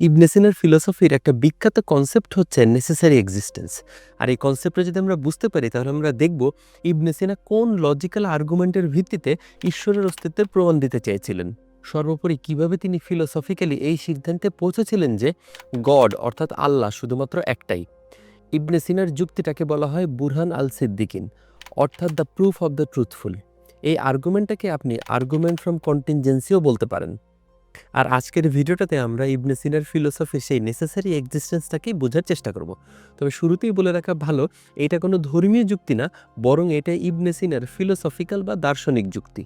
ইবনে সিনার ফিলোসফির একটা বিখ্যাত কনসেপ্ট হচ্ছে নেসেসারি এক্সিস্টেন্স আর এই কনসেপ্টটা যদি আমরা বুঝতে পারি, তাহলে আমরা দেখব ইবনে সিনা কোন লজিক্যাল আর্গুমেন্টের ভিত্তিতে ঈশ্বরের অস্তিত্বের প্রমাণ দিতে চেয়েছিলেন। সর্বোপরি কীভাবে তিনি ফিলোসফিক্যালি এই সিদ্ধান্তে পৌঁছেছিলেন যে গড অর্থাৎ আল্লাহ, শুধুমাত্র একটাই। ইবনে সিনার যুক্তিটাকে বলা হয় বুরহান আল সিদ্দিকিন অর্থাৎ the proof of the truthful এই আর্গুমেন্টটাকে আপনি আর্গুমেন্ট ফ্রম কন্টিনজেন্সিও বলতে পারেন। আর আজকের ভিডিওটাতে আমরা ইবনে সিনার ফিলোসফি সেই নেসেসারি এক্সিস্টেন্সটাকেই বোঝার চেষ্টা করব। তবে শুরুতেই বলে রাখা ভালো, এটা কোনো ধর্মীয় যুক্তি না, বরং এটা ইবনে সিনার ফিলোসফিক্যাল বা দার্শনিক যুক্তি।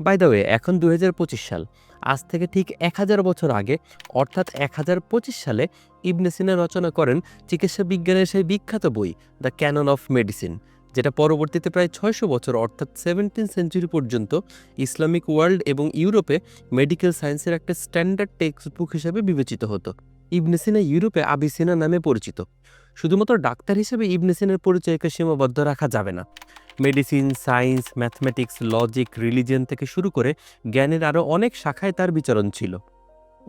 বাই দ্য ওয়ে এখন দুই হাজার পঁচিশ সাল। আজ থেকে ঠিক এক হাজার বছর আগে, অর্থাৎ এক হাজার পঁচিশ সালে, ইবনে সিনা রচনা করেন চিকিৎসা বিজ্ঞানের সেই বিখ্যাত বই দ্য ক্যানন অফ মেডিসিন যেটা পরবর্তীতে প্রায় ছয়শো বছর, অর্থাৎ সেভেন্টিন সেঞ্চুরি পর্যন্ত ইসলামিক ওয়ার্ল্ড এবং ইউরোপে মেডিকেল সায়েন্সের একটা স্ট্যান্ডার্ড টেক্সট বুক হিসেবে বিবেচিত হতো। ইবনে সিনা ইউরোপে আবিসিনা নামে পরিচিত। শুধুমাত্র ডাক্তার হিসেবে ইবনে সিনার পরিচয়কে সীমাবদ্ধ রাখা যাবে না। Medicine science mathematics logic religion থেকে শুরু করে জ্ঞানের আরও অনেক শাখায় তার বিচরণ ছিল।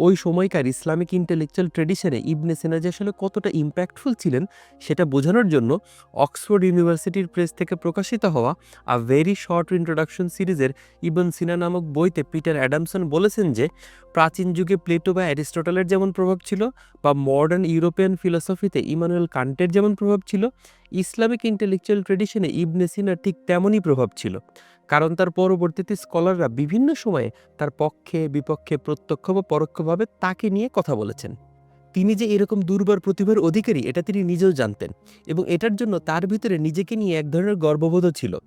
ওই সময়কার ইসলামিক ইন্টেলেকচুয়াল ট্রেডিশনে ইবনে সিনা যে আসলে কতটা ইম্প্যাক্টফুল ছিলেন, সেটা বোঝানোর জন্য অক্সফোর্ড ইউনিভার্সিটির প্রেস থেকে প্রকাশিত হওয়া আ ভেরি শর্ট ইন্ট্রোডাকশন সিরিজের ইবন সিনা নামক বইতে পিটার অ্যাডামসন বলেছেন যে, প্রাচীন যুগে প্লেটো বা অ্যারিস্টটলের যেমন প্রভাব ছিল বা মডার্ন ইউরোপিয়ান ফিলোসফিতে ইমানুয়েল কান্টের যেমন প্রভাব ছিল, ইসলামিক ইন্টেলেকচুয়াল ট্রেডিশনে ইবনে সিনার ঠিক তেমনই প্রভাব ছিল। কারণ তার পরবর্তীতে স্কলাররা বিভিন্ন সময়ে তার পক্ষে, বিপক্ষে, প্রত্যক্ষ বা পরোক্ষভাবে তাকে নিয়ে কথা বলেছেন। তিনি যে এরকম দুর্বার প্রতিভার অধিকারী, এটা তিনি নিজেও জানতেন এবং এটার জন্য তার ভিতরে নিজেকে নিয়ে এক ধরনের গর্ববোধও ছিল।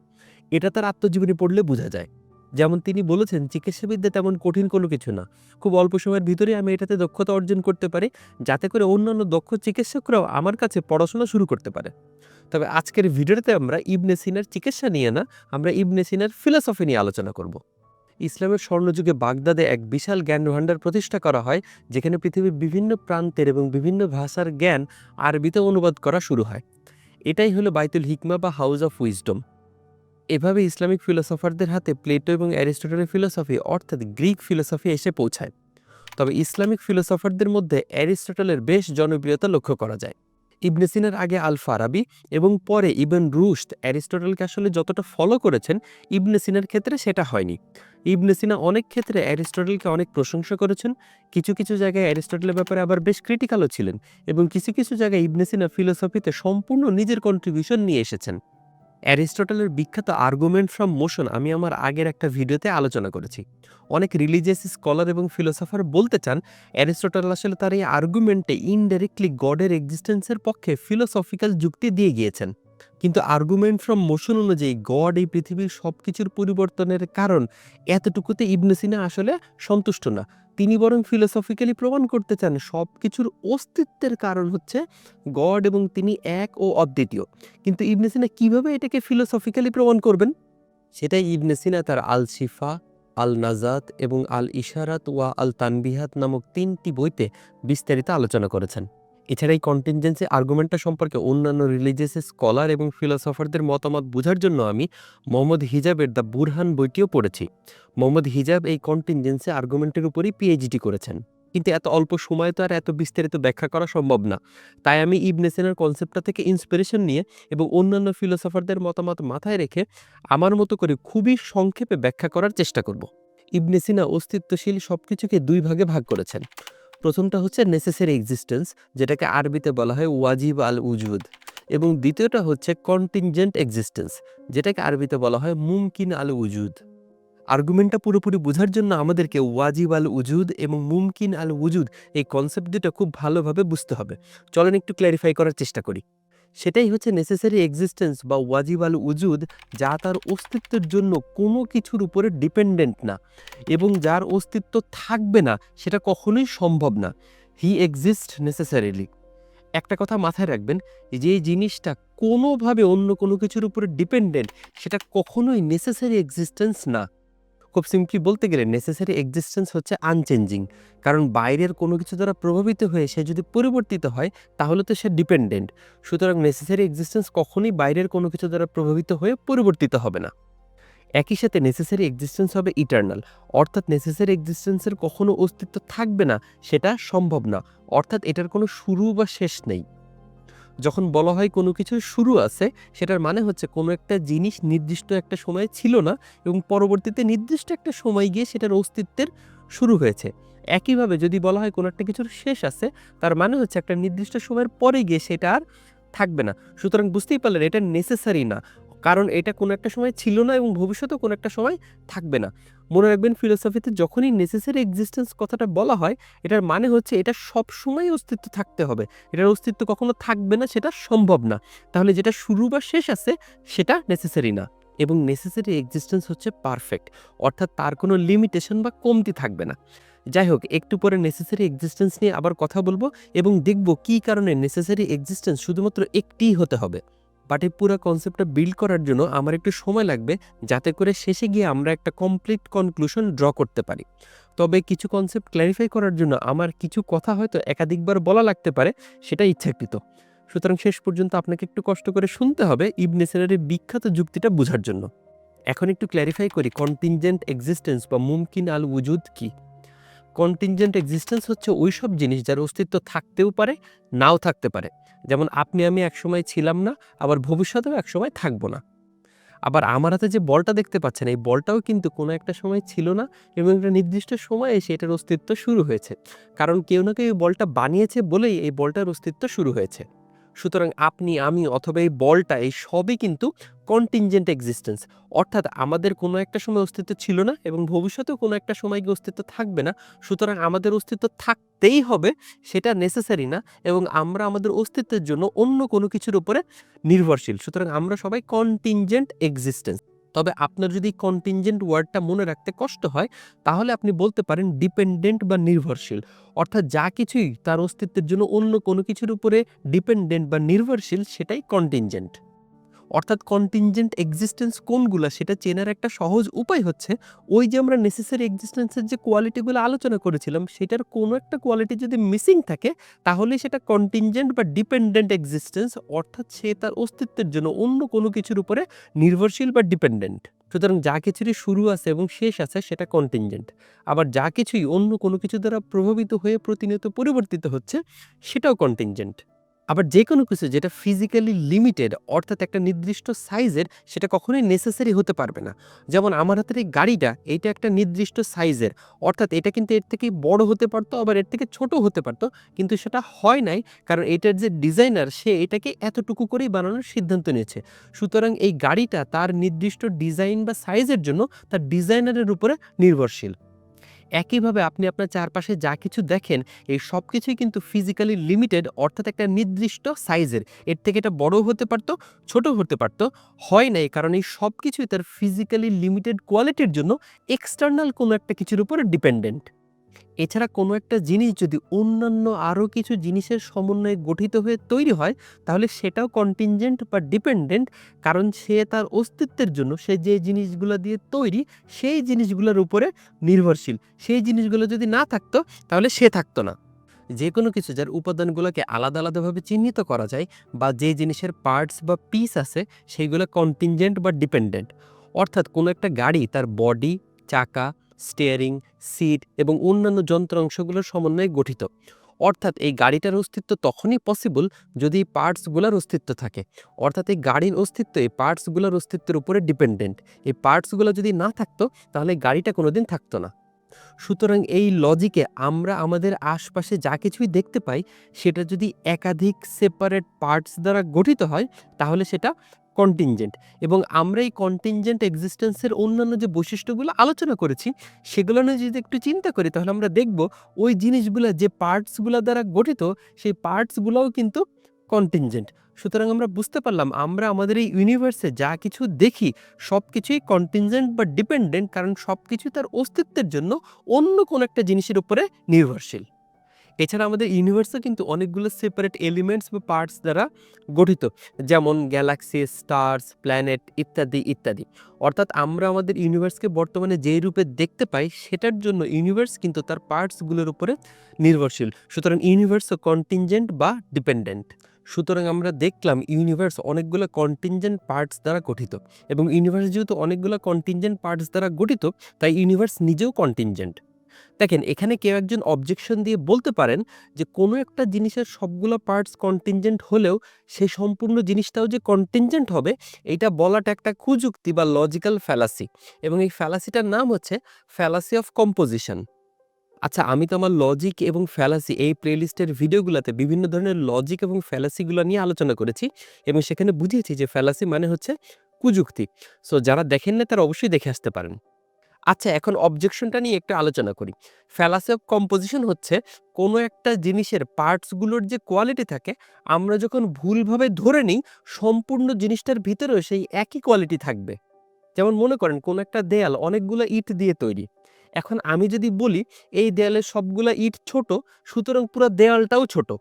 এটা তার আত্মজীবনী পড়লে বোঝা যায়। যেমন তিনি বলেছেন, চিকিৎসাবিদ্যা তেমন কঠিন কোনো কিছু না। খুব অল্প সময়ের ভিতরে আমি এটাতে দক্ষতা অর্জন করতে পারি, যাতে করে অন্যান্য দক্ষ চিকিৎসকরাও আমার কাছে পড়াশোনা শুরু করতে পারে। তবে আজকের ভিডিওতে আমরা ইবনে সিনার চিকিৎসা নিয়ে না, আমরা ইবনে সিনার ফিলসফি নিয়ে আলোচনা করব। ইসলামের স্বর্ণযুগে বাগদাদে এক বিশাল জ্ঞান ভাণ্ডার প্রতিষ্ঠা করা হয়, যেখানে পৃথিবীর বিভিন্ন প্রান্তের এবং বিভিন্ন ভাষার জ্ঞান আরবিতে অনুবাদ করা শুরু হয়। এটাই হলো বাইতুল হিকমা বা হাউস অফ উইজডম। এভাবে ইসলামিক ফিলোসফারদের হাতে প্লেটো এবং অ্যারিস্টটলের ফিলোসফি, অর্থাৎ গ্রিক ফিলোসফি, এসে পৌঁছায়। তবে ইসলামিক ফিলোসফারদের মধ্যে অ্যারিস্টটলের বেশ জনপ্রিয়তা লক্ষ্য করা যায়। ইবনে সিনার আগে আল ফারাবি এবং পরে ইবন রুশদ অ্যারিস্টটলকে আসলে যতটা ফলো করেছেন, ইবনে সিনার ক্ষেত্রে সেটা হয়নি। ইবনে সিনা অনেক ক্ষেত্রে অ্যারিস্টটলকে অনেক প্রশংসা করেছেন, কিছু কিছু জায়গায় অ্যারিস্টটলের ব্যাপারে আবার বেশ ক্রিটিক্যালও ছিলেন এবং কিছু কিছু জায়গায় ইবনে সিনা ফিলোসফিতে সম্পূর্ণ নিজের কন্ট্রিবিউশন নিয়ে এসেছেন। অ্যারিস্টটলের বিখ্যাত আর্গুমেন্ট ফ্রম মোশন আমি আমার আগের একটা ভিডিওতে আলোচনা করেছি। অনেক রিলিজিয়াস স্কলার এবং ফিলোসফার বলতে চান, অ্যারিস্টটল আসলে তার এই আর্গুমেন্টে ইনডাইরেক্টলি গডের এক্সিস্টেন্সের পক্ষে ফিলোসফিক্যাল যুক্তি দিয়ে গিয়েছেন। কিন্তু আর্গুমেন্ট ফ্রম মোশন অনুযায়ী গড এই পৃথিবীর সব কিছুর পরিবর্তনের কারণ এতটুকুতে ইবনে সিনা আসলে সন্তুষ্ট না। তিনি বরং ফিলোসফিক্যালি প্রমাণ করতে চান সব কিছুর অস্তিত্বের কারণ হচ্ছে গড এবং তিনি এক ও অদ্বিতীয়। কিন্তু ইবনে সিনা কীভাবে এটাকে ফিলোসফিক্যালি প্রমাণ করবেন? সেটাই ইবনে সিনা তার আল শিফা আল নাজাত এবং আল ইশারাত ওয়া আল তানবিহাত নামক তিনটি বইতে বিস্তারিত আলোচনা করেছেন। এছাড়া এই কন্টিনজেন্সি আর্গুমেন্টটা সম্পর্কে অন্যান্য রিলিজিয়াস স্কলার এবং ফিলোসফারদের মতামত বোঝার জন্য আমি মোহাম্মদ হিজাবের দ্য বুরহান বইটিও পড়েছি। মোহাম্মদ হিজাব এই কন্টিনজেন্সি আর্গুমেন্টের উপরই পিএইচডি করেছেন। কিন্তু এত অল্প সময়ে তো আর এত বিস্তারিত ব্যাখ্যা করা সম্ভব না। তাই আমি ইবনে সিনার কনসেপ্টটা থেকে ইন্সপিরেশন নিয়ে এবং অন্যান্য ফিলোসফারদের মতামত মাথায় রেখে আমার মতো করে খুবই সংক্ষেপে ব্যাখ্যা করার চেষ্টা করব। ইবনেসিনা অস্তিত্বশীল সব কিছুকে দুই ভাগে ভাগ করেছেন। প্রথমটা হচ্ছে নেসেসারি এক্সিস্টেন্স যেটাকে আরবিতে বলা হয় ওয়াজিব আল উজুদ। এবং দ্বিতীয়টা হচ্ছে কন্টিনজেন্ট এক্সিস্টেন্স যেটাকে আরবিতে বলা হয় মুমকিন আল উজুদ। আর্গুমেন্টটা পুরোপুরি বোঝার জন্য আমাদেরকে ওয়াজিব আল উজুদ এবং মুমকিন আল উজুদ এই কনসেপ্ট দুটো খুব ভালোভাবে বুঝতে হবে। চলেন একটু ক্ল্যারিফাই করার চেষ্টা করি। সেটাই হচ্ছে নেসেসারি এক্সিস্টেন্স বা ওয়াজিব আল উজুদ, যা তার অস্তিত্বের জন্য কোনো কিছুর উপরে ডিপেন্ডেন্ট না এবং যার অস্তিত্ব থাকবে না, সেটা কখনোই সম্ভব না। হি এক্সিস্ট নেসেসারিলি একটা কথা মাথায় রাখবেন, যে জিনিসটা কোনোভাবে অন্য কোনো কিছুর উপরে ডিপেন্ডেন্ট সেটা কখনোই নেসেসারি এক্সিস্টেন্স না। খুব সিম্পলি বলতে গেলে নেসেসারি এক্সিস্টেন্স হচ্ছে আনচেঞ্জিং কারণ বাইরের কোনো কিছু দ্বারা প্রভাবিত হয়ে সে যদি পরিবর্তিত হয়, তাহলে তো সে ডিপেন্ডেন্ট সুতরাং নেসেসারি এক্সিস্টেন্স কখনোই বাইরের কোনো কিছু দ্বারা প্রভাবিত হয়ে পরিবর্তিত হবে না। একই সাথে নেসেসারি এক্সিস্টেন্স হবে ইটার্নাল অর্থাৎ নেসেসারি এক্সিস্টেন্সের কখনো অস্তিত্ব থাকবে না, সেটা সম্ভব না। অর্থাৎ এটার কোনো শুরু বা শেষ নেই। যখন বলা হয় কোনো কিছুর শুরু আছে, সেটার মানে হচ্ছে কোনো একটা জিনিস নির্দিষ্ট একটা সময়ে ছিল না এবং পরবর্তীতে নির্দিষ্ট একটা সময় গিয়ে সেটার অস্তিত্বের শুরু হয়েছে। একইভাবে যদি বলা হয় কোনো একটা কিছুর শেষ আছে, তার মানে হচ্ছে একটা নির্দিষ্ট সময়ের পরে গিয়ে সেটা আর থাকবে না। সুতরাং বুঝতেই পারলেন এটা নেসেসারি না, কারণ এটা কোনো একটা সময় ছিল না এবং ভবিষ্যতেও কোনো একটা সময় থাকবে না। মনে রাখবেন ফিলোসফিতে যখনই নেসেসারি এক্সিস্টেন্স কথাটা বলা হয়, এটার মানে হচ্ছে এটা সব সময় অস্তিত্ব থাকতে হবে। এটার অস্তিত্ব কখনো থাকবে না, সেটা সম্ভব না। তাহলে যেটা শুরু বা শেষ আছে, সেটা নেসেসারি না। এবং নেসেসারি এক্সিস্টেন্স হচ্ছে পারফেক্ট অর্থাৎ তার কোনো লিমিটেশন বা কমতি থাকবে না। যাই হোক, একটু পরে নেসেসারি এক্সিস্টেন্স নিয়ে আবার কথা বলব এবং দেখব কী কারণে নেসেসারি এক্সিস্টেন্স শুধুমাত্র একটিই হতে হবে। বাট এই পুরো কনসেপ্টটা বিল্ড করার জন্য আমার একটু সময় লাগবে, যাতে করে শেষে গিয়ে আমরা একটা কমপ্লিট কনক্লুশন ড্র করতে পারি। তবে কিছু কনসেপ্ট ক্ল্যারিফাই করার জন্য আমার কিছু কথা হয়তো একাধিকবার বলা লাগতে পারে, সেটা ইচ্ছাকৃত। সুতরাং শেষ পর্যন্ত আপনাকে একটু কষ্ট করে শুনতে হবে ইবনে বিখ্যাত যুক্তিটা বোঝার জন্য। এখন একটু ক্ল্যারিফাই করি কন্টিনজেন্ট এক্সিস্টেন্স বা মুমকিন আল উজুদ কি? কন্টিনজেন্ট এক্সিস্টেন্স হচ্ছে ওই সব জিনিস যার অস্তিত্ব থাকতেও পারে, নাও থাকতে পারে। যেমন আপনি, আমি একসময় ছিলাম না, আবার ভবিষ্যতেও একসময় থাকব না। আবার আমার হাতে যে বলটা দেখতে পাচ্ছেন, এই বলটাও কিন্তু কোনো একটা সময় ছিল না এবং একটা নির্দিষ্ট সময়ে এসে এটার অস্তিত্ব শুরু হয়েছে। কারণ কেউ না কেউ এই বলটা বানিয়েছে বলেই এই বলটার অস্তিত্ব শুরু হয়েছে। সুতরাং আপনি, আমি অথবা এই বলটা, এই সবই কিন্তু কন্টিনজেন্ট এক্সিস্টেন্স অর্থাৎ আমাদের কোনো একটা সময় অস্তিত্ব ছিল না এবং ভবিষ্যতেও কোনো একটা সময় অস্তিত্ব থাকবে না। সুতরাং আমাদের অস্তিত্ব থাকতেই হবে, সেটা নেসেসারি না এবং আমরা আমাদের অস্তিত্বের জন্য অন্য কোনো কিছুর উপরে নির্ভরশীল। সুতরাং আমরা সবাই কন্টিনজেন্ট এক্সিস্টেন্স তবে আপনার যদি কন্টিনজেন্ট ওয়ার্ডটা মনে রাখতে কষ্ট হয়, তাহলে আপনি বলতে পারেন ডিপেন্ডেন্ট বা নির্ভরশীল। অর্থাৎ যা কিছুই তার অস্তিত্বের জন্য অন্য কোনো কিছুর উপরে ডিপেন্ডেন্ট বা নির্ভরশীল, সেটাই কন্টিনজেন্ট অর্থাৎ কন্টিনজেন্ট এক্সিস্টেন্স কোনগুলো সেটা চেনার একটা সহজ উপায় হচ্ছে, ওই যে আমরা নেসেসারি এক্সিস্টেন্সের যে কোয়ালিটিগুলো আলোচনা করেছিলাম, সেটার কোনো একটা কোয়ালিটি যদি মিসিং থাকে, তাহলে সেটা কন্টিনজেন্ট বা ডিপেন্ডেন্ট এক্সিস্টেন্স অর্থাৎ সে তার অস্তিত্বের জন্য অন্য কোনো কিছুর উপরে নির্ভরশীল বা ডিপেন্ডেন্ট সুতরাং যা কিছুরই শুরু আছে এবং শেষ আছে, সেটা কন্টিনজেন্ট আবার যা কিছুই অন্য কোনো কিছু দ্বারা প্রভাবিত হয়ে প্রতিনিয়ত পরিবর্তিত হচ্ছে, সেটাও কন্টিনজেন্ট আবার যে কোনো কিছু যেটা ফিজিক্যালি লিমিটেড অর্থাৎ একটা নির্দিষ্ট সাইজের সেটা কখনোই নেসেসারি হতে পারবে না। যেমন আমার হাতের এই গাড়িটা এইটা একটা নির্দিষ্ট সাইজের অর্থাৎ এটা কিন্তু এর থেকে বড় হতে পারতো, আবার এর থেকে ছোট হতে পারতো, কিন্তু সেটা হয় নাই, কারণ এটার যে ডিজাইনার সে এটাকে এতটুকু করেই বানানোর সিদ্ধান্ত নিয়েছে। সুতরাং এই গাড়িটা তার নির্দিষ্ট ডিজাইন বা সাইজের জন্য তার ডিজাইনারের উপরে নির্ভরশীল। একইভাবে আপনি আপনার চারপাশে যা কিছু দেখেন, এই সব কিছুই কিন্তু ফিজিক্যালি লিমিটেড অর্থাৎ একটা নির্দিষ্ট সাইজের এর থেকে এটা বড় হতে পারতো ছোট হতে পারতো, হয় নাই। কারণ এই সব কিছুই তার ফিজিক্যালি লিমিটেড কোয়ালিটির জন্য এক্সটার্নাল কোনো একটা কিছুর উপরে ডিপেন্ডেন্ট এছাড়া কোনো একটা জিনিস যদি অন্যান্য আরও কিছু জিনিসের সমন্বয়ে গঠিত হয়ে তৈরি হয়, তাহলে সেটাও কন্টিনজেন্ট বা ডিপেন্ডেন্ট কারণ সে তার অস্তিত্বের জন্য সে যে জিনিসগুলো দিয়ে তৈরি, সেই জিনিসগুলোর উপরে নির্ভরশীল। সেই জিনিসগুলো যদি না থাকতো, তাহলে সে থাকতো না। যে কোনো কিছু যার উপাদানগুলোকে আলাদা আলাদাভাবে চিহ্নিত করা যায় বা যে জিনিসের পার্টস বা পিস আছে সেইগুলো কন্টিনজেন্ট বা ডিপেন্ডেন্ট অর্থাৎ কোনো একটা গাড়ি তার বডি চাকা স্টিয়ারিং, সিট এবং অন্যান্য যন্ত্রাংশগুলোর সমন্বয়ে গঠিত। অর্থাৎ এই গাড়িটার অস্তিত্ব তখনই পসিবল যদি এই পার্টসগুলোর অস্তিত্ব থাকে। অর্থাৎ এই গাড়ির অস্তিত্ব এই পার্টসগুলোর অস্তিত্বের উপরে ডিপেন্ডেন্ট এই পার্টসগুলো যদি না থাকতো, তাহলে গাড়িটা কোনোদিন থাকতো না। সুতরাং এই লজিকে আমরা আমাদের আশপাশে যা কিছুই দেখতে পাই, সেটা যদি একাধিক সেপারেট পার্টস দ্বারা গঠিত হয়, তাহলে সেটা কন্টিনজেন্ট এবং আমরা এই কন্টিনজেন্ট এক্সিস্টেন্সের অন্যান্য যে বৈশিষ্ট্যগুলো আলোচনা করেছি, সেগুলো নিয়ে যদি একটু চিন্তা করি, তাহলে আমরা দেখব ওই জিনিসগুলো, যে পার্টসগুলো দ্বারা গঠিত, সেই পার্টসগুলোও কিন্তু কন্টিনজেন্ট সুতরাং আমরা বুঝতে পারলাম, আমরা আমাদের এই ইউনিভার্সে যা কিছু দেখি সব কিছুই কন্টিনজেন্ট বা ডিপেন্ডেন্ট কারণ সব কিছু তার অস্তিত্বের জন্য অন্য কোনো একটা জিনিসের উপরে নির্ভরশীল। এছাড়া আমাদের ইউনিভার্সও কিন্তু অনেকগুলো সেপারেট এলিমেন্টস বা পার্টস দ্বারা গঠিত। যেমন গ্যালাক্সি স্টার্স প্ল্যানেট ইত্যাদি ইত্যাদি। অর্থাৎ আমরা আমাদের ইউনিভার্সকে বর্তমানে যেই রূপে দেখতে পাই, সেটার জন্য ইউনিভার্স কিন্তু তার পার্টসগুলোর উপরে নির্ভরশীল। সুতরাং ইউনিভার্সও কন্টিনজেন্ট বা ডিপেন্ডেন্ট সুতরাং আমরা দেখলাম ইউনিভার্স অনেকগুলো কন্টিনজেন্ট পার্টস দ্বারা গঠিত। এবং ইউনিভার্স যেহেতু অনেকগুলো কন্টিনজেন্ট পার্টস দ্বারা গঠিত, তাই ইউনিভার্স নিজেও কন্টিনজেন্ট দেখেন, এখানে কেউ একজন অবজেকশন দিয়ে বলতে পারেন যে, কোনো একটা জিনিসের সবগুলো পার্টস কন্টিনজেন্ট হলেও সেই সম্পূর্ণ জিনিসটাও যে কন্টিনজেন্ট হবে, এটা বলাটা একটা কুযুক্তি বা লজিক্যাল ফ্যালাসি এবং এই ফ্যালাসিটার নাম হচ্ছে ফ্যালাসি অফ কম্পোজিশন আচ্ছা আমি তো আমার লজিক এবং ফ্যালাসি এই প্লেলিস্টের ভিডিওগুলোতে বিভিন্ন ধরনের লজিক এবং ফ্যালাসিগুলো নিয়ে আলোচনা করেছি এবং সেখানে বুঝিয়েছি যে ফ্যালাসি মানে হচ্ছে কুযুক্তি। সো যারা দেখেন না তারা অবশ্যই দেখে আসতে পারেন। আচ্ছা এখন অবজেকশনটা নিয়ে একটু আলোচনা করি। ফ্যালাসি অফ কম্পোজিশন হচ্ছে, কোনো একটা জিনিসের পার্টসগুলোর যে কোয়ালিটি থাকে, আমরা যখন ভুলভাবে ধরে নিই, সম্পূর্ণ জিনিসটার ভিতরেও সেই একই কোয়ালিটি থাকবে। যেমন মনে করেন, কোনো একটা দেয়াল অনেকগুলো ইট দিয়ে তৈরি। এখন আমি যদি বলি, এই দেয়ালের সবগুলা ইট ছোট, সুতরাং পুরো দেয়ালটাও ছোট।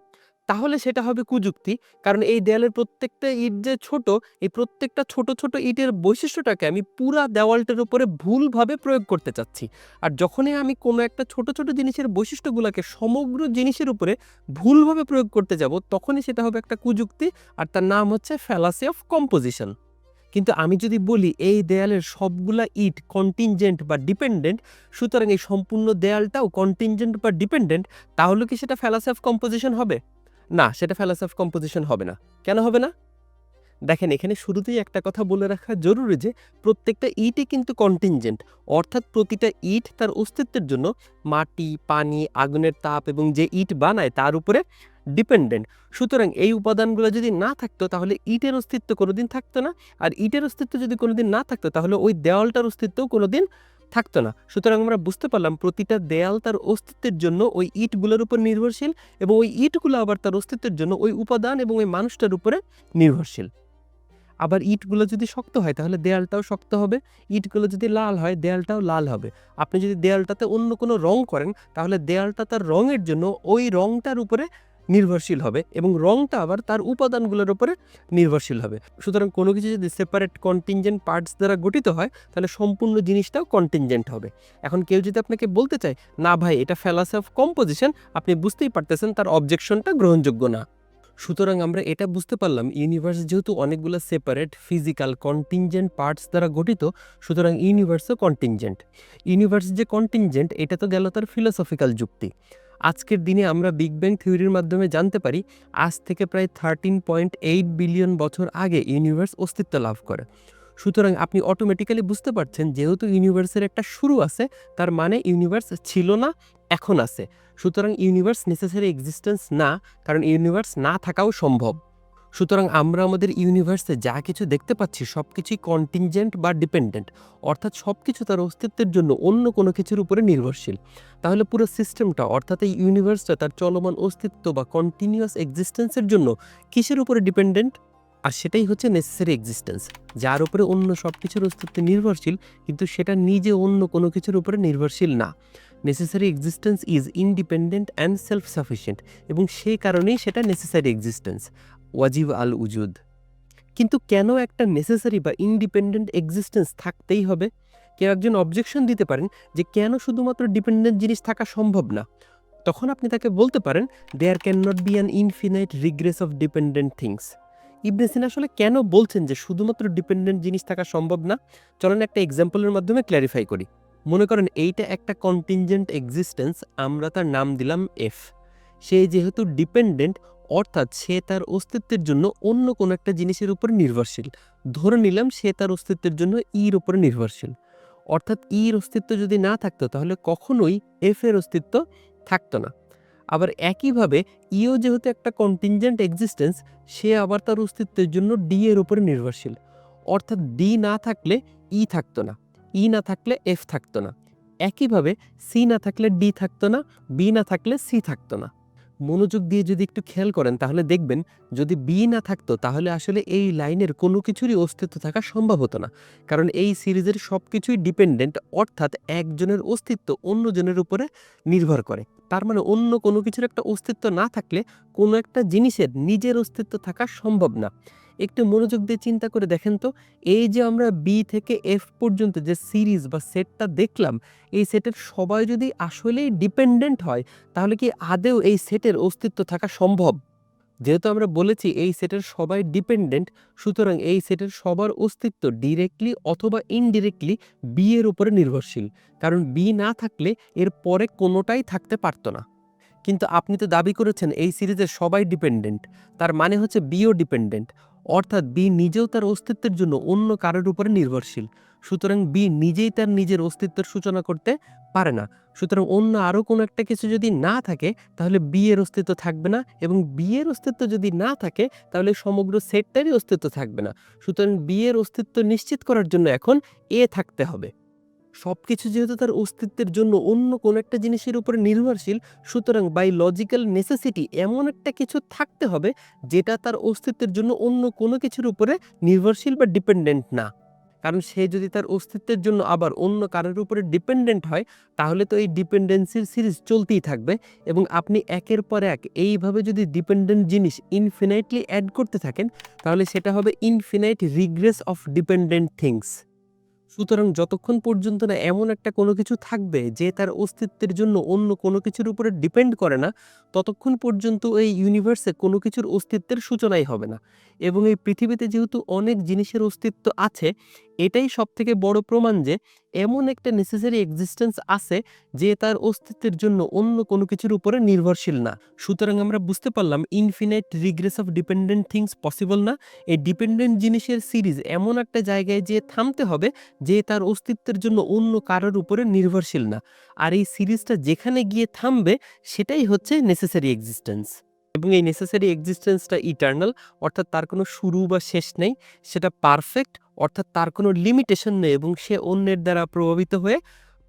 তাহলে সেটা হবে কুযুক্তি। কারণ এই দেয়ালের প্রত্যেকটা ইট যে ছোট, এই প্রত্যেকটা ছোট ছোট ইটের বৈশিষ্ট্যটাকে আমি পুরা দেওয়ালটার উপরে ভুলভাবে প্রয়োগ করতে চাচ্ছি। আর যখনই আমি কোনো একটা ছোট ছোট জিনিসের বৈশিষ্ট্যগুলোকে সমগ্র জিনিসের উপরে ভুলভাবে প্রয়োগ করতে যাব, তখনই সেটা হবে একটা কুযুক্তি, আর তার নাম হচ্ছে ফ্যালাসি অফ কম্পোজিশন কিন্তু আমি যদি বলি এই দেয়ালের সবগুলা ইট কন্টিনজেন্ট বা ডিপেন্ডেন্ট সুতরাং এই সম্পূর্ণ দেয়ালটাও কন্টিনজেন্ট বা ডিপেন্ডেন্ট তাহলে কি সেটা ফ্যালাসি অফ কম্পোজিশন হবে? না, সেটা ফ্যালাসি অফ কম্পোজিশন হবে না। কেন হবে না? দেখেন, এখানে শুরুতেই একটা কথা বলে রাখা জরুরি যে, প্রত্যেকটা ইটই কিন্তু কন্টিনজেন্ট অর্থাৎ প্রতিটা ইট তার অস্তিত্বের জন্য মাটি, পানি, আগুনের তাপ এবং যে ইট বানায় তার উপরে ডিপেন্ডেন্ট সুতরাং এই উপাদানগুলো যদি না থাকতো, তাহলে ইটের অস্তিত্ব কোনোদিন থাকতো না। আর ইটের অস্তিত্ব যদি কোনোদিন না থাকতো, তাহলে ওই দেওয়ালটার অস্তিত্বও কোনোদিন থাকতো না। সুতরাং আমরা বুঝতে পারলাম প্রতিটা দেয়াল তার অস্তিত্বের জন্য ওই ইটগুলোর উপর নির্ভরশীল এবং ওই ইটগুলো আবার তার অস্তিত্বের জন্য ওই উপাদান এবং ওই মানুষটার উপরে নির্ভরশীল। আবার ইটগুলো যদি শক্ত হয় তাহলে দেয়ালটাও শক্ত হবে, ইটগুলো যদি লাল হয় দেয়ালটাও লাল হবে। আপনি যদি দেয়ালটাতে অন্য কোনো রং করেন তাহলে দেয়ালটা তার রঙের জন্য ওই রংটার উপরে নির্ভরশীল হবে এবং রংটা আবার তার উপাদানগুলোর উপরে নির্ভরশীল হবে। সুতরাং কোনো কিছু যদি সেপারেট কন্টিনজেন্ট পার্টস দ্বারা গঠিত হয়, তাহলে সম্পূর্ণ জিনিসটাও কন্টিনজেন্ট হবে। এখন কেউ যদি আপনাকে বলতে চায়, না ভাই, এটা ফ্যালাসি অফ কম্পোজিশন আপনি বুঝতেই পারতেছেন তার অবজেকশনটা গ্রহণযোগ্য না। সুতরাং আমরা এটা বুঝতে পারলাম ইউনিভার্স যেহেতু অনেকগুলো সেপারেট ফিজিক্যাল কন্টিনজেন্ট পার্টস দ্বারা গঠিত, সুতরাং ইউনিভার্সও কন্টিনজেন্ট ইউনিভার্স যে কন্টিনজেন্ট এটা তো গেল তার ফিলোসফিক্যাল যুক্তি। আজকের দিনে আমরা বিগ ব্যাং থিওরির মাধ্যমে জানতে পারি, আজ থেকে প্রায় থার্টিন পয়েন্ট এইট বিলিয়ন বছর আগে ইউনিভার্স অস্তিত্ব লাভ করে। সুতরাং আপনি অটোমেটিক্যালি বুঝতে পারছেন, যেহেতু ইউনিভার্সের একটা শুরু আছে, তার মানে ইউনিভার্স ছিল না, এখন আছে। সুতরাং ইউনিভার্স নেসেসারি এক্সিস্টেন্স না, কারণ ইউনিভার্স না থাকাও সম্ভব। সুতরাং আমরা আমাদের ইউনিভার্সে যা কিছু দেখতে পাচ্ছি সব কিছুই কন্টিনজেন্ট বা ডিপেন্ডেন্ট অর্থাৎ সব কিছু তার অস্তিত্বের জন্য অন্য কোনো কিছুর উপরে নির্ভরশীল। তাহলে পুরো সিস্টেমটা অর্থাৎ এই ইউনিভার্সটা তার চলমান অস্তিত্ব বা কন্টিনিউয়াস এক্সিস্টেন্সের জন্য কিসের উপরে ডিপেন্ডেন্ট আর সেটাই হচ্ছে নেসেসারি এক্সিস্টেন্স যার উপরে অন্য সব কিছুর অস্তিত্বে নির্ভরশীল, কিন্তু সেটা নিজে অন্য কোনো কিছুর উপরে নির্ভরশীল না। Necessary existence is independent and self sufficient এবং সেই কারণেই সেটা নেসেসারি এক্সিস্টেন্স ওয়াজিব আল উজুদ। কিন্তু কেন একটা নেসেসারি বা ইন্ডিপেন্ডেন্ট এক্সিস্টেন্স থাকতেই হবে? কেউ একজন অবজেকশন দিতে পারেন যে কেন শুধুমাত্র ডিপেন্ডেন্ট জিনিস থাকা সম্ভব না? তখন আপনি তাকে বলতে পারেন there can not be an infinite regress of dependent things ইবনে সিনা আসলে কেন বলছেন যে শুধুমাত্র ডিপেন্ডেন্ট জিনিস থাকা সম্ভব না? চলেন একটা এক্সাম্পলের মাধ্যমে ক্ল্যারিফাই করি। মনে করেন এইটা একটা কন্টিনজেন্ট এক্সিস্টেন্স আমরা তার নাম দিলাম এফ সে যেহেতু ডিপেন্ডেন্ট অর্থাৎ সে তার অস্তিত্বের জন্য অন্য কোনো একটা জিনিসের উপর নির্ভরশীল। ধরে নিলাম সে তার অস্তিত্বের জন্য ইর উপরে নির্ভরশীল। অর্থাৎ ইর অস্তিত্ব যদি না থাকতো, তাহলে কখনোই এফ এর অস্তিত্ব থাকতো না। আবার একইভাবে ইও যেহেতু একটা কন্টিনজেন্ট এক্সিস্টেন্স সে আবার তার অস্তিত্বের জন্য ডি এর উপরে নির্ভরশীল। অর্থাৎ ডি না থাকলে ই থাকতো না। ই না থাকলে এফ থাকতো না। একইভাবে সি না থাকলে ডি থাকতো না, বি না থাকলে সি থাকতো না। মনোযোগ দিয়ে যদি একটু খেয়াল করেন, তাহলে দেখবেন যদি বি না থাকতো, তাহলে আসলে এই লাইনের কোনো কিছুরই অস্তিত্ব থাকা সম্ভব হতো না। কারণ এই সিরিজের সব কিছুই ডিপেন্ডেন্ট, অর্থাৎ একজনের অস্তিত্ব অন্যজনের উপরে নির্ভর করে। তার মানে অন্য কোনো কিছুর একটা অস্তিত্ব না থাকলে কোনো একটা জিনিসের নিজের অস্তিত্ব থাকা সম্ভব না। একটু মনোযোগ দিয়ে চিন্তা করে দেখেন তো, এই যে আমরা বি থেকে এফ পর্যন্ত যে সিরিজ বা সেটটা দেখলাম, এই সেটের সবাই যদি আসলেই ডিপেন্ডেন্ট হয়, তাহলে কি আদেও এই সেটের অস্তিত্ব থাকা সম্ভব? যেহেতু আমরা বলেছি এই সেটের সবাই ডিপেন্ডেন্ট, সুতরাং এই সেটের সবার অস্তিত্ব ডিরেক্টলি অথবা ইনডিরেক্টলি বি এর উপরে নির্ভরশীল। কারণ বি না থাকলে এর পরে কোনোটাই থাকতে পারতো না। কিন্তু আপনি তো দাবি করেছেন এই সিরিজের সবাই ডিপেন্ডেন্ট, তার মানে হচ্ছে বিও ডিপেন্ডেন্ট। অর্থাৎ বি নিজেও তার অস্তিত্বের জন্য অন্য কারোর উপরে নির্ভরশীল। সুতরাং বি নিজেই তার নিজের অস্তিত্বের সূচনা করতে পারে না। সুতরাং অন্য আরও কোনো একটা কিছু যদি না থাকে, তাহলে বিয়ের অস্তিত্ব থাকবে না এবং বিয়ের অস্তিত্ব যদি না থাকে, তাহলে সমগ্র সেটটারই অস্তিত্ব থাকবে না। সুতরাং বিয়ের অস্তিত্ব নিশ্চিত করার জন্য এখন এ থাকতে হবে। সব কিছু যেহেতু তার অস্তিত্বের জন্য অন্য কোনো একটা জিনিসের উপরে নির্ভরশীল, সুতরাং বাই লজিক্যাল নেসেসিটি এমন একটা কিছু থাকতে হবে যেটা তার অস্তিত্বের জন্য অন্য কোনো কিছুর উপরে নির্ভরশীল বা ডিপেন্ডেন্ট না। কারণ সে যদি তার অস্তিত্বের জন্য আবার অন্য কারোর উপরে ডিপেন্ডেন্ট হয়, তাহলে তো এই ডিপেন্ডেন্সির সিরিজ চলতেই থাকবে এবং আপনি একের পর এক এইভাবে যদি ডিপেন্ডেন্ট জিনিস ইনফিনাইটলি অ্যাড করতে থাকেন, তাহলে সেটা হবে infinite regress of dependent things সুতরাং যতক্ষণ পর্যন্ত না এমন একটা কোনো কিছু থাকবে যে তার অস্তিত্বের জন্য অন্য কোনো কিছুর উপরে ডিপেন্ড করে না, ততক্ষণ পর্যন্ত এই ইউনিভার্সে কোনো কিছুর অস্তিত্বের সূচনাই হবে না। এবং এই পৃথিবীতে যেহেতু অনেক জিনিসের অস্তিত্ব আছে, এটাই সব থেকে বড় প্রমাণ যে এমন একটা নেসেসারি এক্সিস্টেন্স আছে যে তার অস্তিত্বের জন্য অন্য কোনো কিছুর উপরে নির্ভরশীল না। সুতরাং আমরা বুঝতে পারলাম infinite regress of dependent things possible না। এই ডিপেন্ডেন্ট জিনিসের সিরিজ এমন একটা জায়গায় যে থামতে হবে যে তার অস্তিত্বের জন্য অন্য কারোর উপরে নির্ভরশীল না। আর এই সিরিজটা যেখানে গিয়ে থামবে, সেটাই হচ্ছে নেসেসারি এক্সিস্টেন্স এবং এই নেসেসারি এক্সিস্টেন্সটা ইটার্নাল অর্থাৎ তার কোনো শুরু বা শেষ নেই, সেটা পারফেক্ট অর্থাৎ তার কোনো লিমিটেশন নেই এবং সে অন্যের দ্বারা প্রভাবিত হয়ে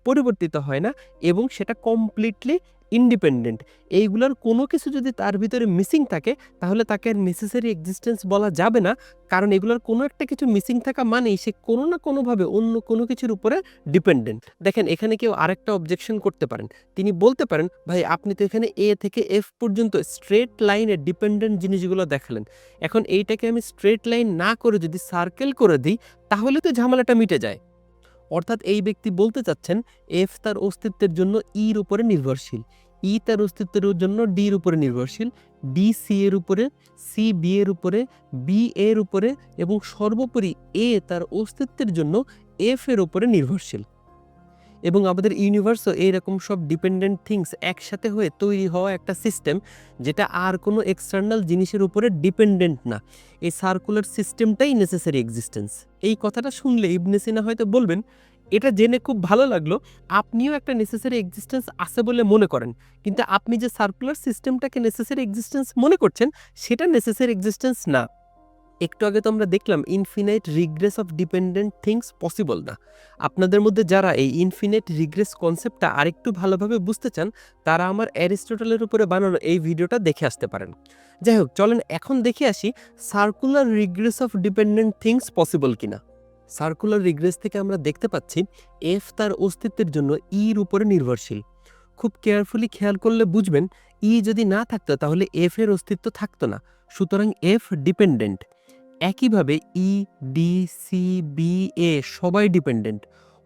পরিবর্তিত হয় না এবং সেটা কমপ্লিটলি ইন্ডিপেন্ডেন্ট এইগুলোর কোনো কিছু যদি তার ভিতরে মিসিং থাকে, তাহলে তাকে নেসেসারি এক্সিস্টেন্স বলা যাবে না। কারণ এগুলোর কোনো একটা কিছু মিসিং থাকা মানেই সে কোনো না কোনোভাবে অন্য কোনো কিছুর উপরে ডিপেন্ডেন্ট দেখেন, এখানে কেউ আরেকটা অবজেকশন করতে পারেন। তিনি বলতে পারেন, ভাই, আপনি তো এখানে এ থেকে এফ পর্যন্ত স্ট্রেট লাইনে ডিপেন্ডেন্ট জিনিসগুলো দেখালেন। এখন এইটাকে আমি স্ট্রেট লাইন না করে যদি সার্কেল করে দিই, তাহলে তো ঝামেলাটা মিটে যায়। অর্থাৎ এই ব্যক্তি বলতে চাচ্ছেন এফ তার অস্তিত্বের জন্য ইর উপরে নির্ভরশীল। ই তার অস্তিত্বের জন্য ডির উপরে নির্ভরশীল। ডি সি এর উপরে সি বি এর উপরে বি এর উপরে এবং সর্বোপরি এ তার অস্তিত্বের জন্য এফ এর উপরে নির্ভরশীল। এবং আমাদের ইউনিভার্সও এইরকম সব ডিপেন্ডেন্ট থিংস একসাথে হয়ে তৈরি হওয়া একটা সিস্টেম যেটা আর কোনো এক্সটার্নাল জিনিসের উপরে ডিপেন্ডেন্ট না। এই সার্কুলার সিস্টেমটাই নেসেসারি এক্সিস্টেন্স। এই কথাটা শুনলে ইবনে সিনা হয়তো বলবেন এটা জেনে খুব ভালো লাগল। আপনিও একটা নেসেসারি এক্সিস্টেন্স আছে বলে মনে করেন। কিন্তু আপনি যে সার্কুলার সিস্টেমটাকে নেসেসারি এক্সিস্টেন্স মনে করছেন, সেটা নেসেসারি এক্সিস্টেন্স না। একটু আগে তো আমরা দেখলাম infinite regress of dependent things possible না। আপনাদের মধ্যে যারা এই ইনফিনাইট রিগ্রেস কনসেপ্টটা আরেকটু ভালোভাবে বুঝতে চান, তারা আমার অ্যারিস্টোটলের উপরে বানানো এই ভিডিওটা দেখে আসতে পারেন। যাই হোক, চলেন এখন দেখে আসি circular regress of dependent things possible কিনা। সার্কুলার রিগ্রেস থেকে আমরা দেখতে পাচ্ছি এফ তার অস্তিত্বের জন্য ইর উপরে নির্ভরশীল। খুব কেয়ারফুলি খেয়াল করলে বুঝবেন ই যদি না থাকতো তাহলে এফ এর অস্তিত্ব থাকতো না। সুতরাং এফ ডিপেন্ডেন্ট একইভাবে E D C B A সবাই ডিপেন্ডেন্ট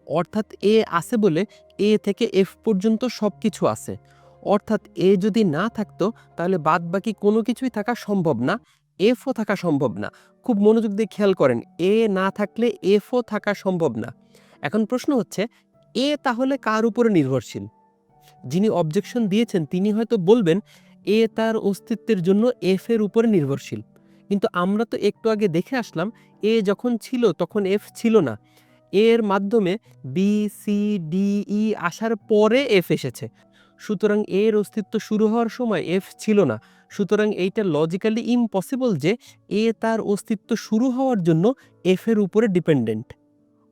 অর্থাৎ এ আছে বলে এ থেকে এফ পর্যন্ত সব কিছু আছে। অর্থাৎ এ যদি না থাকতো, তাহলে বাদ বাকি কোনো কিছুই থাকা সম্ভব না। এফও থাকা সম্ভব না। খুব মনোযোগ দিয়ে খেয়াল করেন এ না থাকলে এফও থাকা সম্ভব না। এখন প্রশ্ন হচ্ছে এ তাহলে কার উপরে নির্ভরশীল? যিনি অবজেকশন দিয়েছেন, তিনি হয়তো বলবেন এ তার অস্তিত্বের জন্য এফ এর উপরে নির্ভরশীল। কিন্তু আমরা তো একটু আগে দেখে আসলাম এ যখন ছিল, তখন এফ ছিল না। এর মাধ্যমে বি সি ডি ই আসার পরে এফ এসেছে। সুতরাং এর অস্তিত্ব শুরু হওয়ার সময় এফ ছিল না। সুতরাং এইটা লজিক্যালি ইম্পসিবল যে এ তার অস্তিত্ব শুরু হওয়ার জন্য এফ এর উপরে ডিপেন্ডেন্ট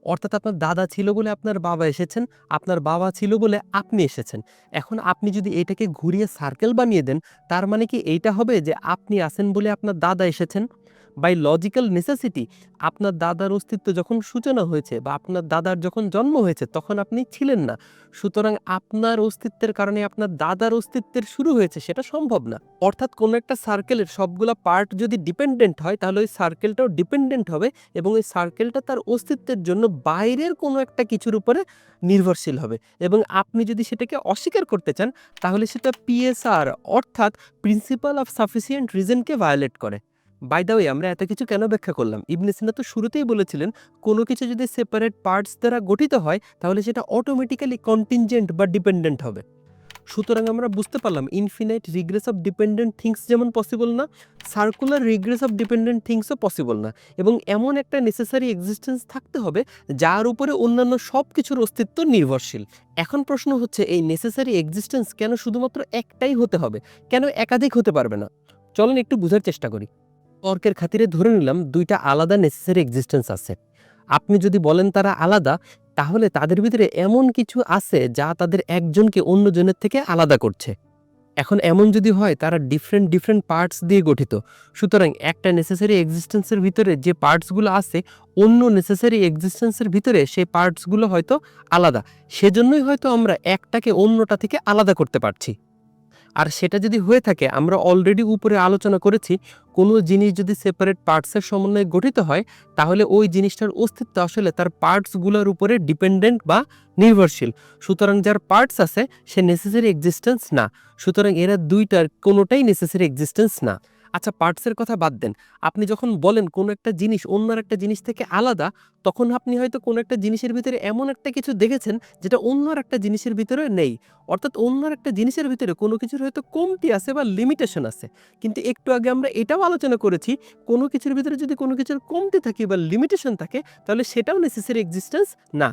অর্থাৎ আপনার দাদা ছিল বলে আপনার বাবা এসেছেন, আপনার বাবা ছিল বলে আপনি এসেছেন। এখন আপনি যদি এটাকে ঘুরিয়ে সার্কেল বানিয়ে দেন, তার মানে কি এইটা হবে যে আপনি আছেন বলে আপনার দাদা এসেছেন? বাই লজিক্যাল নেসেসিটি আপনার দাদার অস্তিত্ব যখন সূচনা হয়েছে বা আপনার দাদার যখন জন্ম হয়েছে, তখন আপনি ছিলেন না। সুতরাং আপনার অস্তিত্বের কারণে আপনার দাদার অস্তিত্বের শুরু হয়েছে, সেটা সম্ভব না। অর্থাৎ কোনো একটা সার্কেলের সবগুলো পার্ট যদি ডিপেন্ডেন্ট হয়, তাহলে ওই সার্কেলটাও ডিপেন্ডেন্ট হবে এবং ওই সার্কেলটা তার অস্তিত্বের জন্য বাইরের কোনো একটা কিছুর উপরে নির্ভরশীল হবে। এবং আপনি যদি সেটাকে অস্বীকার করতে চান, তাহলে সেটা পিএসআর অর্থাৎ প্রিন্সিপাল অফ সাফিসিয়েন্ট রিজনকে ভায়োলেট করে। বাই দ্য ওয়ে আমরা এত কিছু কেন ব্যাখ্যা করলাম? ইবনে সিনা তো শুরুতেই বলেছিলেন, কোনো কিছু যদি সেপারেট পার্টস দ্বারা গঠিত হয়, তাহলে সেটা অটোমেটিক্যালি কন্টিনজেন্ট বা ডিপেন্ডেন্ট হবে। সুতরাং আমরা বুঝতে পারলাম infinite regress of dependent things যেমন পসিবল না সার্কুলার রিগ্রেস অফ ডিপেন্ডেন্ট থিংসও পসিবল না। এবং এমন একটা নেসেসারি এক্সিস্টেন্স থাকতে হবে, যার উপরে অন্যান্য সব কিছুর অস্তিত্ব নির্ভরশীল। এখন প্রশ্ন হচ্ছে, এই নেসেসারি এক্সিস্টেন্স কেন শুধুমাত্র একটাই হতে হবে? কেন একাধিক হতে পারবে না? চলেন একটু বোঝার চেষ্টা করি। তর্কের খাতিরে ধরে নিলাম দুইটা আলাদা নেসেসারি এক্সিস্টেন্স আছে। আপনি যদি বলেন তারা আলাদা, তাহলে তাদের ভিতরে এমন কিছু আছে যা তাদের একজনকে অন্যজনের থেকে আলাদা করছে। এখন এমন যদি হয়, তারা ডিফারেন্ট ডিফারেন্ট পার্টস দিয়ে গঠিত। সুতরাং একটা নেসেসারি এক্সিস্টেন্সের ভিতরে যে পার্টসগুলো আছে, অন্য নেসেসারি এক্সিস্টেন্সের ভিতরে সেই পার্টসগুলো হয়তো আলাদা। সেজন্যই হয়তো আমরা একটাকে অন্যটা থেকে আলাদা করতে পারছি। আর সেটা যদি হয়ে থাকে, আমরা অলরেডি উপরে আলোচনা করেছি, কোনো জিনিস যদি সেপারেট পার্টসের সমন্বয়ে গঠিত হয়, তাহলে ওই জিনিসটার অস্তিত্ব আসলে তার পার্টসগুলোর উপরে ডিপেন্ডেন্ট বা নির্ভরশীল। সুতরাং যার পার্টস আছে, সে নেসেসারি এক্সিস্টেন্স না। সুতরাং এরা দুইটার কোনোটাই নেসেসারি এক্সিস্টেন্স না। আচ্ছা পার্টসের কথা বাদ দেন। আপনি যখন বলেন কোনো একটা জিনিস অন্য একটা জিনিস থেকে আলাদা, তখন আপনি হয়তো কোনো একটা জিনিসের ভিতরে এমন একটা কিছু দেখেছেন যেটা অন্য একটা জিনিসের ভিতরে নেই। অর্থাৎ অন্য একটা জিনিসের ভিতরে কোনো কিছুর হয়তো কমতি আছে বা লিমিটেশন আছে। কিন্তু একটু আগে আমরা এটাও আলোচনা করেছি, কোনো কিছুর ভিতরে যদি কোনো কিছুর কমতি থাকে বা লিমিটেশন থাকে, তাহলে সেটাও নেসেসারি এক্সিস্টেন্স না।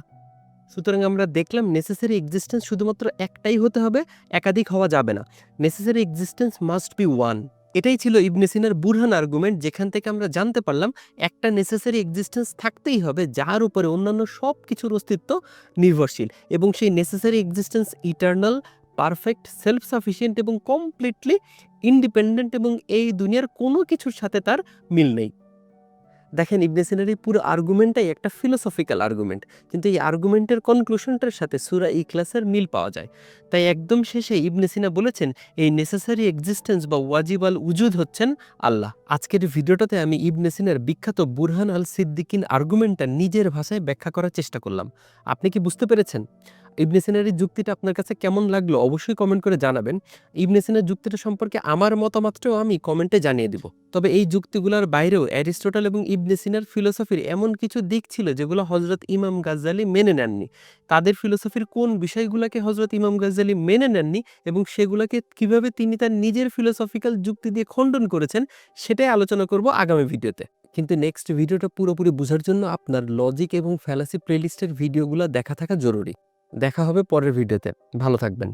সুতরাং আমরা দেখলাম নেসেসারি এক্সিস্টেন্স শুধুমাত্র একটাই হতে হবে, একাধিক হওয়া যাবে না। Necessary existence must be one এটাই ছিল ইবনে সিনার বুরহান আর্গুমেন্ট যেখান থেকে আমরা জানতে পারলাম একটা নেসেসারি এক্সিস্টেন্স থাকতেই হবে, যার উপরে অন্যান্য সব কিছুর অস্তিত্ব নির্ভরশীল। এবং সেই necessary existence eternal perfect self sufficient এবং কমপ্লিটলি ইন্ডিপেন্ডেন্ট এবং এই দুনিয়ার কোনো কিছুর সাথে তার মিল নেই। দেখেন ইবনে সিনার এই পুরো আর্গুমেন্টটাই একটা ফিলোসফিক্যাল আর্গুমেন্ট কিন্তু এই আর্গুমেন্টের কনক্লুশনটার সাথে সুরা ইখলাসের মিল পাওয়া যায়। তাই একদম শেষে ইবনে সিনা বলেছেন, এই নেসেসারি এক্সিস্টেন্স বা ওয়াজিব আল উজুদ হচ্ছেন আল্লাহ। আজকের ভিডিওটাতে আমি ইবনে সিনার বিখ্যাত বুরহান আল সিদ্দিকিন আর্গুমেন্টটা নিজের ভাষায় ব্যাখ্যা করার চেষ্টা করলাম। আপনি কি বুঝতে পেরেছেন? ইবনে যুক্তিটা আপনার কাছে কেমন লাগল অবশ্যই কমেন্ট করে জানাবেন। ইবনে সিনার যুক্তিটা সম্পর্কে আমার মতামতটাও আমি কমেন্টে জানিয়ে দিব। তবে এই যুক্তিগুলোর বাইরেও অ্যারিস্টোটল এবং ইবনে সিনার ফিলোসফির এমন কিছু দিক ছিল যেগুলো হজরত ইমাম গাজ্জালি মেনে নেননি। তাদের ফিলোসফির কোন বিষয়গুলোকে হজরত ইমাম গাজ্জালি মেনে নেননি এবং সেগুলোকে কীভাবে তিনি তার নিজের ফিলোসফিক্যাল যুক্তি দিয়ে খণ্ডন করেছেন সেটাই আলোচনা করব আগামী ভিডিওতে। কিন্তু নেক্সট ভিডিওটা পুরোপুরি বোঝার জন্য আপনার লজিক এবং ফ্যালাসি প্লেলিস্টের ভিডিওগুলো দেখা থাকা জরুরি। দেখা হবে পরের ভিডিওতে ভালো থাকবেন।